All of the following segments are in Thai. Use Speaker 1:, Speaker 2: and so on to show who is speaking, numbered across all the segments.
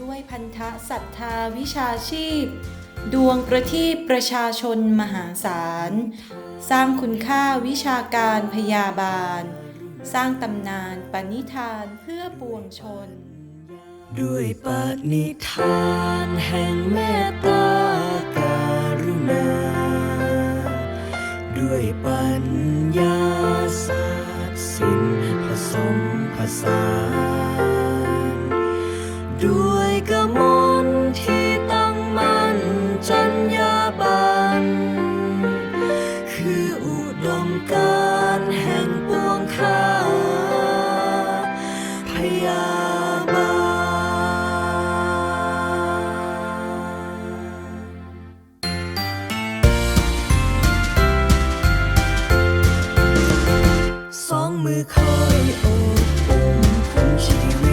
Speaker 1: ด้วยพันธะศรัทธาวิชาชีพ ดวงประทีปประชาชนมหาศาล สร้างคุณค่าวิชาการพยาบาล สร้างตำนานปณิธานเพื่อปวงชน
Speaker 2: ด้วยปณิธานแห่งเมตตาการุณา ด้วยปัญญาศาสตร์ศิลผสมผสาน ด้วยกระมนที่ตั้งมั่นจัญาบัน คืออุดมการแห่งปวงข้าพยาบาสองมือคอยอบอุ้มคุ้มชีว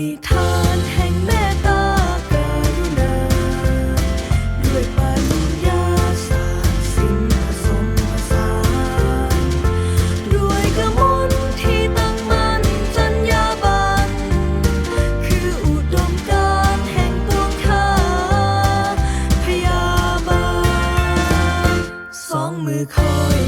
Speaker 2: นิทานแห่งเมตตาการุณา ด้วยปัญญาศาสตร์สิ่งผสมผสานด้วยกมลที่ตั้งมั่นจัญญาบัน คืออุดมการแห่งปวงข้าพยาบาลสองมือคอย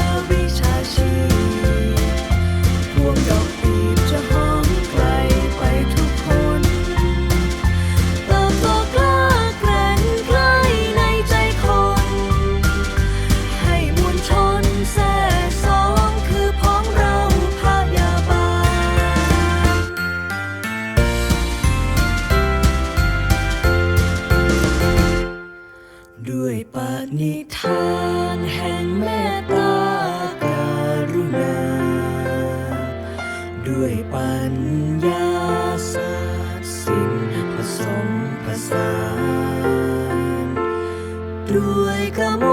Speaker 2: นิทานแห่งเมตตาการุณา ด้วยปัญญาศาสตร์สิ่งผสมผสาน ด้วยกม